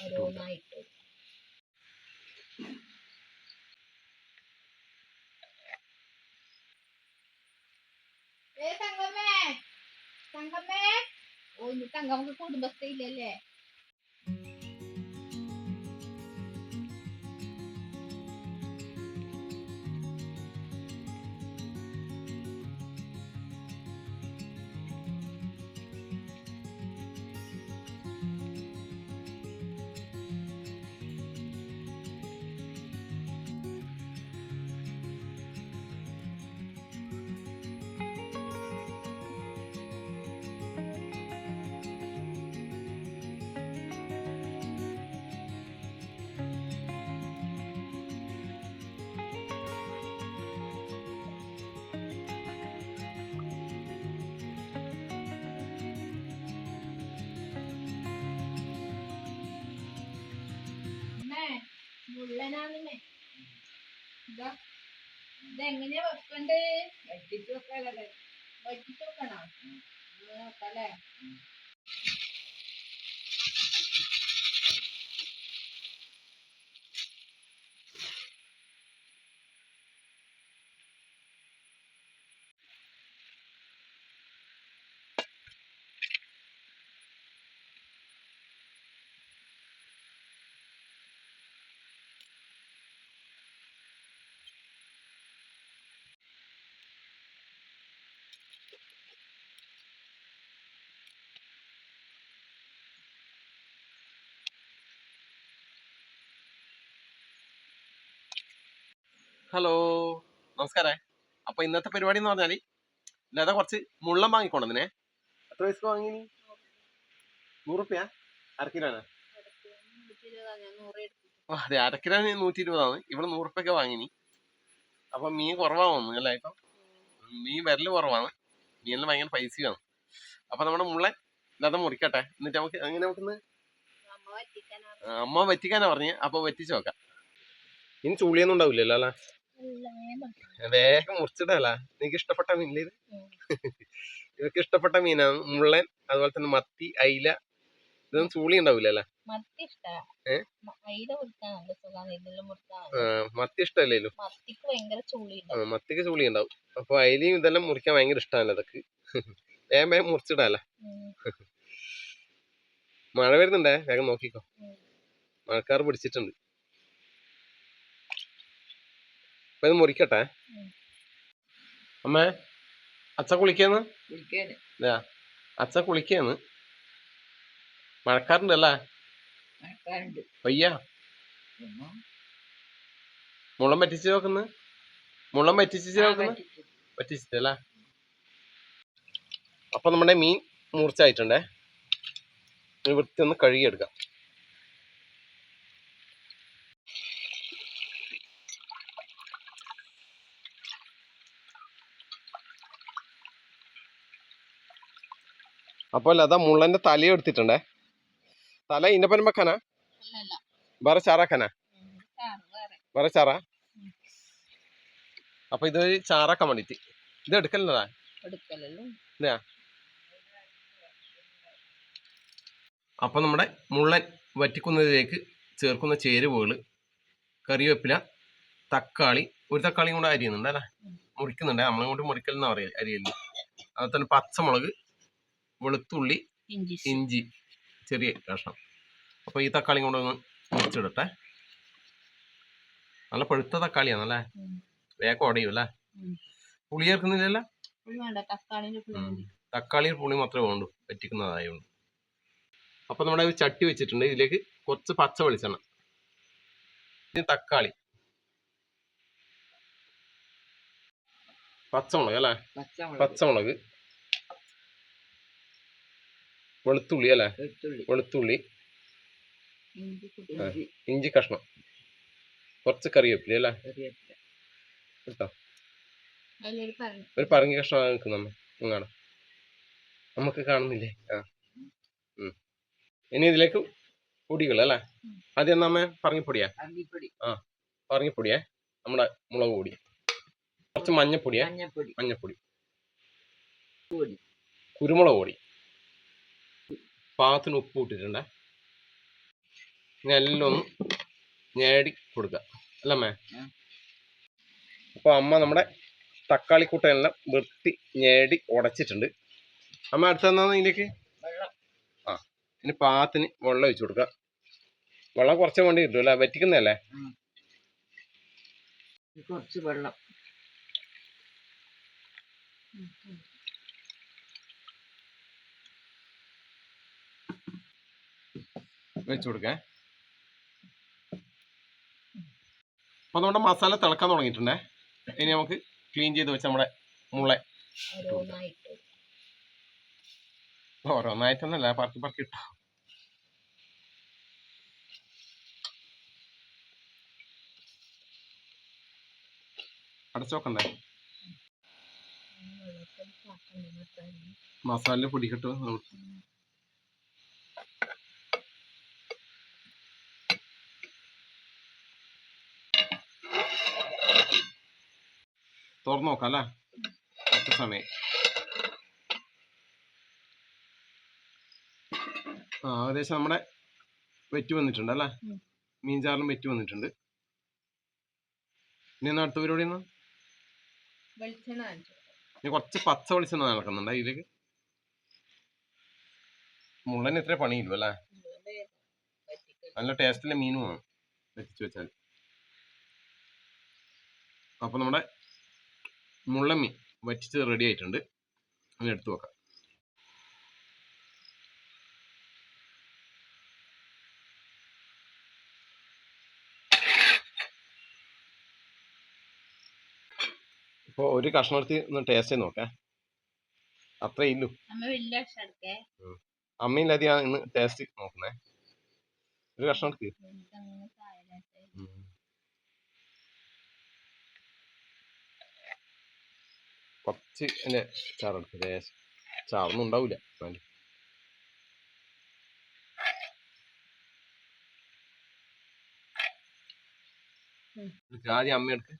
ഓരോന്നായിട്ട്. ഏ തങ്കമ്മേ? തങ്കമ്മേ? ഓ ഇനി തങ്കമ്മക്ക് കുടുംബശ്രീ മുള്ളനാണെന്നേ ഇതാ. ഇതെങ്ങനെയാ വെക്കണ്ടേ? വറ്റിച്ച് വെക്കാല്ലേ വറ്റിച്ച് വെക്കണോ? വെക്കാല്ലേ ഹലോ നമസ്കാരേ. അപ്പൊ ഇന്നത്തെ പരിപാടി എന്ന് പറഞ്ഞാൽ ലത കുറച്ച് മുള്ളം വാങ്ങിക്കൊണ്ടതിനെ എത്ര പൈസ വാങ്ങി? നൂറുപ്യ അരക്കിലാണ് അതെ അരക്കിലാണ് നൂറ്റി ഇരുപതാണ് ഇവിടെ നൂറുപ്യൊക്കെ വാങ്ങിനി. അപ്പൊ മീൻ കുറവാണ് അല്ലേ ഇപ്പൊ? മീൻ വരൽ കുറവാണ്. മീനിൽ ഭയങ്കര പൈസയാണ്. അപ്പൊ നമ്മുടെ മുള്ളൻ ലത മുറിക്കട്ടെ. എന്നിട്ട് നമുക്ക് അങ്ങനെ ആ, അമ്മ വറ്റിക്കാനാ പറഞ്ഞ്. അപ്പൊ വറ്റിച്ച് നോക്കാം. ഇനി ചുളിയൊന്നും ഉണ്ടാവില്ലല്ലോ അല്ലേ? വേഗം മുറിച്ചിടല. നിനക്ക് ഇഷ്ടപ്പെട്ട മീനില്ലേ ഇത്? ഇവർക്ക് ഇഷ്ടപ്പെട്ട മീനാണ് മുള്ളൻ അതുപോലെ തന്നെ മത്തി അയില ഇതൊന്നും ചൂളി ഉണ്ടാവില്ലല്ലേ മത്തി ഇഷ്ടമല്ലേലോ? മത്തിക്ക് ചുളി ഉണ്ടാവും. അപ്പൊ അയിലയും ഇതെല്ലാം മുറിക്കാൻ ഭയങ്കര ഇഷ്ടമല്ല അതൊക്കെ. വേഗം വേഗം മുറിച്ചിടാല മഴ വരുന്നുണ്ടേ? വേഗം നോക്കിക്കോ. മഴക്കാർ പിടിച്ചിട്ടുണ്ട്. അപ്പൊ ഇത് മുറിക്കട്ടെ. അമ്മേ അച്ഛ കുളിക്കാന്ന്? കുളിക്കാന്. അച്ഛ കുളിക്കാന്ന്. മഴക്കാറുണ്ട് അല്ലേ? വയ്യ. മുളം പറ്റിച്ച് നോക്കുന്നു മുളം പറ്റിച്ച് നോക്കുന്നു പറ്റിച്ചിട്ടല്ലേ അപ്പൊ നമ്മുടെ മീൻ മൂർച്ച ആയിട്ടുണ്ടേ വൃത്തി ഒന്ന് കഴുകിയെടുക്കാം. അപ്പോൾ അതാ മുള്ളന്റെ തല എടുത്തിട്ടുണ്ടേ. തല ഇന്ന പരം വെക്കാനാ അല്ലല്ല. വേറെ ചാറാക്കാനാ? വേറെ. ചാറ. അപ്പൊ ഇത് ചാറാക്കാൻ വേണ്ടിട്ട് ഇത് എടുക്കലതാ അപ്പൊ നമ്മുടെ മുള്ളൻ വറ്റിക്കുന്നതിലേക്ക് ചേർക്കുന്ന ചേരുവകൾ കറിവേപ്പില തക്കാളി ഒരു തക്കാളിയും കൂടെ അരിയുന്നുണ്ട് അല്ലേ. മുറിക്കുന്നുണ്ട്. നമ്മളെ കൊണ്ട് മുറിക്കലെന്നാ പറയാ അരിയല്ലേ അതുപോലെ തന്നെ പച്ചമുളക് വെളുത്തുള്ളി ഇഞ്ചി ചെറിയ കഷ്ണം. അപ്പൊ ഈ തക്കാളിയും കൊണ്ടൊന്ന് ഒന്ന് മുറിച്ചിടട്ടെ. നല്ല പഴുത്ത തക്കാളിയാണല്ലേ. വേഗം ഉടയും അല്ലേ? പുളി ചേർക്കുന്നില്ലല്ല? തക്കാളിയിൽ പുളി. തക്കാളി മാത്രമേ വേണ്ടൂ പറ്റിക്കുന്നതായ അപ്പൊ നമ്മുടെ ഒരു ചട്ടി വെച്ചിട്ടുണ്ട് ഇതിലേക്ക് കുറച്ച് പച്ച വെളിച്ചെണ്ണ. ഇത് തക്കാളി. പച്ചമുളക് അല്ലേ? പച്ചമുളക്. വെളുത്തുള്ളി അല്ലേ? വെളുത്തുള്ളി. ഇഞ്ചി കഷ്ണം. കുറച്ച് കറിവേപ്പില അല്ലേ? കേട്ടോ ഒരു പറങ്ങി കഷ്ണം നിൽക്കുന്ന നമുക്ക് കാണുന്നില്ലേ? ആ. ഇനി ഇതിലേക്ക് പൊടികൾ അല്ലേ. ആദ്യം നമ്മ പറഞ്ഞിപ്പൊടിയാ ആ പറഞ്ഞിപ്പൊടിയേ നമ്മുടെ മുളക് പൊടി. കുറച്ച് മഞ്ഞപ്പൊടിയേ. മഞ്ഞപ്പൊടി. മഞ്ഞപ്പൊടി. പൊടി. കുരുമുളക് പൊടി. പാകത്തിന് ഉപ്പ് ഇട്ടിട്ടുണ്ട്. ഇനി എല്ലാം ഒന്ന് ഞേടി കൊടുക്കുക അല്ലമ്മേ. അപ്പൊ അമ്മ നമ്മുടെ തക്കാളി കൂട്ടെല്ലാം വൃത്തി ഞേടി ഉടച്ചിട്ടുണ്ട്. അമ്മ അടുത്തെന്നാന്ന് ഇതിലേക്ക്? ആ ഇനി പാത്തിന് വെള്ളം ഒഴിച്ചു കൊടുക്കുക. വെള്ളം കുറച്ച് വേണ്ടി കിട്ടും അല്ലേ? വറ്റിക്കുന്നതല്ലേ? കുറച്ച് വെള്ളം. വെച്ച് കൊടുക്കേ. അപ്പൊ നമ്മുടെ മസാല തിളക്കാൻ തുടങ്ങിയിട്ടുണ്ടേ. ഇനി നമുക്ക് ക്ലീൻ ചെയ്ത് വെച്ച നമ്മുടെ മുള ഓരോന്നായിട്ട് ഓരോന്നായിട്ടൊന്നല്ല പറക്കി പറക്കി ഇട്ടോ. അടച്ചു നോക്കണ്ടേ മസാല മസാല തുറന്നു നോക്കാം അല്ലേ? കുറച്ച് സമയം. ആ ഏകദേശം നമ്മുടെ വെറ്റ് വന്നിട്ടുണ്ട് അല്ലേ. മീൻചാറിലും വെറ്റ് വന്നിട്ടുണ്ട്. ഇനി എന്നാ അടുത്ത പരിപാടി എന്നാ? ഇനി കുറച്ച് പച്ച വെളിച്ചെണ്ണ നടക്കുന്നുണ്ട് ഇതിലേക്ക്. മുള്ളന് ഇത്ര പണിയില്ലോ അല്ലേ? നല്ല ടേസ്റ്റിലെ മീനുമാണ് വെച്ച് വെച്ചാൽ അപ്പൊ നമ്മുടെ മുള്ളമീൻ വറ്റിച്ചത് റെഡി ആയിട്ടുണ്ട്. അങ്ങനെ എടുത്തു വെക്കാം. ഇപ്പോൾ ഒരു കഷ്ണം എടുത്ത് ഒന്ന് ടേസ്റ്റ് ചെയ്ത് നോക്കാം. അത്രേ ഇല്ലു അമ്മ വലിയ അക്ഷരം എടുക്കേ? അമ്മയില്ലാതെയാണ് ഇന്ന് ടേസ്റ്റ് നോക്കുന്നേ. ഒരു കഷ്ണം എടുക്ക്. കുറച്ച് എന്റെ ചാറെടുത്ത് ലേശം ചാറൊന്നും ഉണ്ടാവില്ല ആദ്യം അമ്മ എടുക്ക്.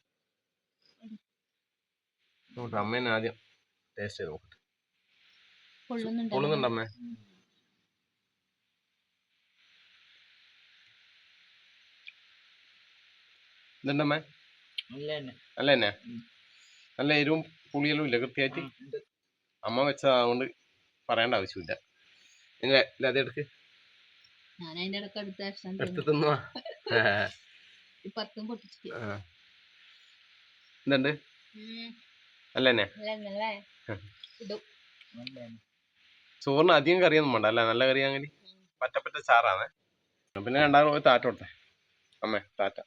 നോട്ടെ അമ്മേനെ ആദ്യം ടേസ്റ്റ് ചെയ്ത് നോക്കട്ടെ. പൊള്ളുന്നുണ്ടോ അമ്മേ? ഇതുണ്ടമ്മേ നല്ല അല്ല തന്നെ നല്ല എരിവും പുളിയെല്ലാം ഇല്ല കൃത്യമായിട്ട്? അമ്മ വെച്ചതുകൊണ്ട് പറയേണ്ട ആവശ്യമില്ല. അത് എടുക്ക്. എടുത്ത് തിന്നുവാ? ആ. എന്തുണ്ട്? ഇടും. ചോറിന് അധികം കറിയൊന്നും വേണ്ട അല്ല? നല്ല കറിയാണെങ്കിൽ പറ്റപ്പറ്റ ചാറാണ്. പിന്നെ രണ്ടാമത് താറ്റോട്ടെ താറ്റ കൊടുത്തേ. അമ്മേ താറ്റ.